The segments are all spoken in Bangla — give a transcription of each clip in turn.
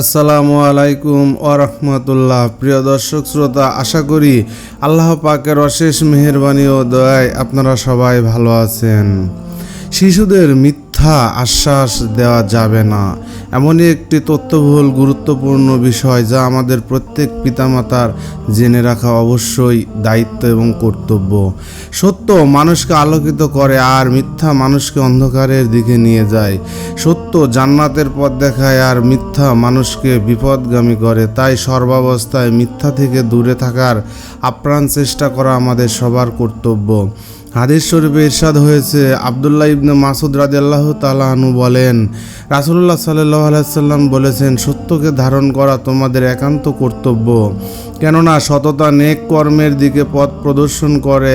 আসসালামু আলাইকুম ওরহমতুল্লাহ প্রিয় দর্শক শ্রোতা, আশা করি আল্লাহ পাকের অশেষ মেহরবানি ও দয়ায় আপনারা সবাই ভালো আছেন। শিশুদের মিথ্যা আশ্বাস দেওয়া যাবে না। এমনই একটি তথ্যবহুল, গুরুত্বপূর্ণ বিষয় যা আমাদের প্রত্যেক পিতামাতার জেনে রাখা অবশ্যই দায়িত্ব এবং কর্তব্য। সত্য, মানুষকে আলোকিত করে আর মিথ্যা মানুষকে অন্ধকারের দিকে নিয়ে যায়। সত্য, জান্নাতের পথ দেখায় আর মিথ্যা মানুষকে বিপদগামী করে। তাই সর্বাবস্থায় মিথ্যা থেকে দূরে থাকার আপ্রাণ চেষ্টা করা আমাদের সবার কর্তব্য। হাদিস শরীফে ইরশাদ হয়েছে, আবদুল্লাহ ইবনে মাসুদ রাদিয়াল্লাহু তাআলা আনহু বলেন আলাইহি সাল্লাম বলেছেন, সত্যকে ধারণ করা তোমাদের একান্ত কর্তব্য। কেননা সততা নেক কর্মের দিকে পথ প্রদর্শন করে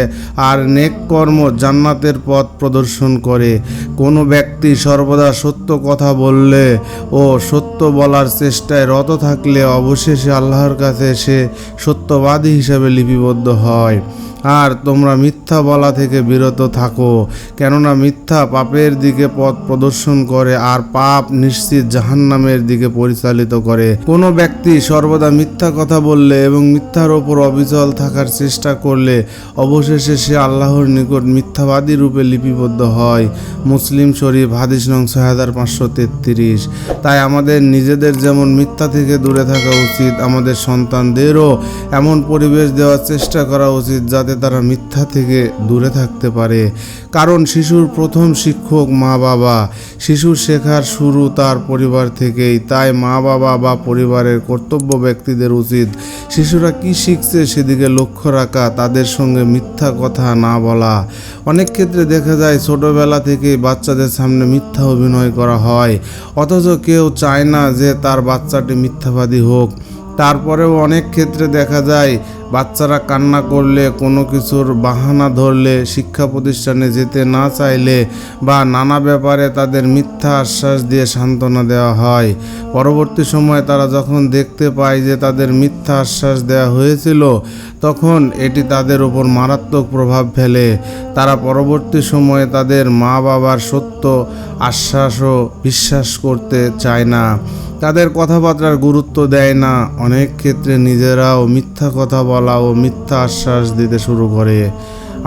আর নেক কর্ম জান্নাতের পথ প্রদর্শন করে। কোনো ব্যক্তি সর্বদা সত্য কথা বললে ও সত্য বলার চেষ্টায় রত থাকলে অবশেষে আল্লাহর কাছে সে সত্যবাদী হিসেবে লিপিবদ্ধ হয়। আর তোমরা মিথ্যা বলা থেকে বিরত থাকো। কেননা মিথ্যা পাপের দিকে পথ প্রদর্শন করে আর পাপ নিশ্চিত জাহান্নামের দিকে পরিচালিত করে। কোনো ব্যক্তি সর্বদা মিথ্যা কথা বললে এবং মিথ্যার ওপর অবিচল থাকার চেষ্টা করলে অবশেষে সে আল্লাহর নিকট মিথ্যাবাদী রূপে লিপিবদ্ধ হয়। মুসলিম শরীফ, হাদিস নং ছয় হাজার পাঁচশো তেত্রিশ। তাই আমাদের নিজেদের যেমন মিথ্যা থেকে দূরে থাকা উচিত, আমাদের সন্তানদেরও এমন পরিবেশ দেওয়ার চেষ্টা করা উচিত যাতে তারা মিথ্যা থেকে দূরে থাকতে পারে। কারণ শিশুর প্রথম শিক্ষক মা বাবা শিশু শেখার শুরু তার পরিবার থেকেই। তাই মা বাবা বা পরিবারের কর্তব্য ব্যক্তিদের উচিত। শিশুরা কি শিখছে সেদিকে লক্ষ্য রাখা, তাদের সঙ্গে মিথ্যা কথা না বলা। অনেক ক্ষেত্রে দেখা যায়, ছোটবেলা থেকে বাচ্চাদের সামনে মিথ্যা অভিনয় করা হয়। অথচ কেউ চায় না যে তার বাচ্চাটি মিথ্যাবাদী হোক। তারপরেও অনেক ক্ষেত্রে দেখা যায় বাচ্চারা কান্না করলে, কোনো কিছুর বাহানা ধরলে, শিক্ষা প্রতিষ্ঠানে যেতে না চাইলে বা নানা ব্যাপারে তাদের মিথ্যা আশ্বাস দিয়ে সান্ত্বনা দেওয়া হয়। পরবর্তী সময়ে তারা যখন দেখতে পায় যে তাদের মিথ্যা আশ্বাস দেওয়া হয়েছিল, তখন এটি তাদের উপর মারাত্মক প্রভাব ফেলে। তারা পরবর্তী সময়ে তাদের মা বাবার সত্য আশ্বাসও বিশ্বাস করতে চায় না। তাদের কথাবার্তার গুরুত্ব দেয় না। অনেক ক্ষেত্রে নিজেরাও মিথ্যা কথা বলা ও মিথ্যা আশ্বাস দিতে শুরু করে।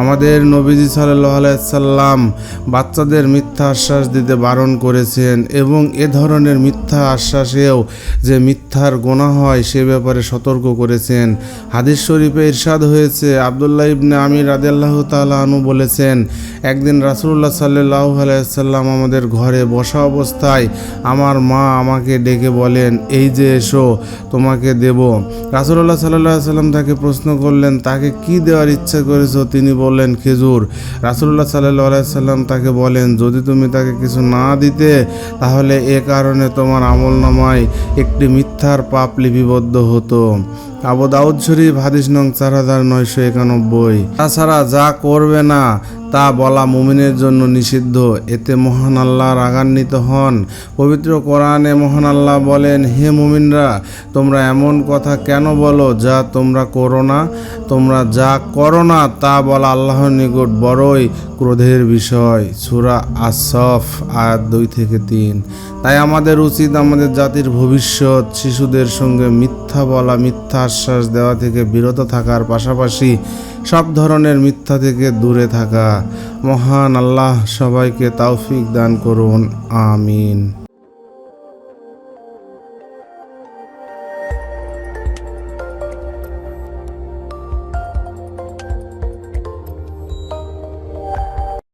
আমাদের নবীজি সাল্লাহ আলাইসাল্লাম বাচ্চাদের মিথ্যা আশ্বাস দিতে বারণ করেছেন এবং এ ধরনের মিথ্যা আশ্বাসেও যে মিথ্যার গোনা হয় সে ব্যাপারে সতর্ক করেছেন। হাদিস শরীফে ইরশাদ হয়েছে, আবদুল্লাহ ইবনে আমির রাদিয়াল্লাহ তাআলা আনু বলেছেন, একদিন রাসূলুল্লাহ সাল্লাল্লাহু আলাইহি সাল্লাম আমাদের ঘরে বসা অবস্থায় আমার মা আমাকে ডেকে বলেন, এই যে এসো, তোমাকে দেব। রাসূলুল্লাহ সাল্লাল্লাহু আলাইহি সাল্লাম তাকে প্রশ্ন করলেন, তাকে কি দেওয়ার ইচ্ছা করেছ? তিনি বললেন, খেজুর। রাসুল্লাহ সাল্লাহ সাল্লাম তাকে বলেন, যদি তুমি তাকে কিছু না দিতে, তাহলে এ কারণে তোমার আমল নামায় একটি মিথ্যার পাপ লিপিবদ্ধ হতো। আবু দাউদ শরীফ, হাদিস নং চার হাজার নয়শো একানব্বই। তাছাড়া যা করবে না তা বলা মুমিনের জন্য নিষিদ্ধ। এতে মহান আল্লাহ রাগান্বিত হন। পবিত্র কোরআনে মহান আল্লাহ বলেন, হে মুমিনরা, তোমরা এমন কথা কেন বলো যা তোমরা করো না? তোমরা যা করো না তা বলা আল্লাহর নিকট বড়ই ক্রোধের বিষয়। সুরা আসফ আয়াত দুই থেকে তিন। তাই আমাদের উচিত আমাদের জাতির ভবিষ্যৎ, শিশুদের সঙ্গে মিথ্যা বলা, মিথ্যা আশ্বাস দেওয়া থেকে বিরত থাকার পাশাপাশি সব ধরনের মিথ্যা থেকে দূরে থাকা। মহান আল্লাহ সবাইকে তৌফিক দান করুন। আমিন।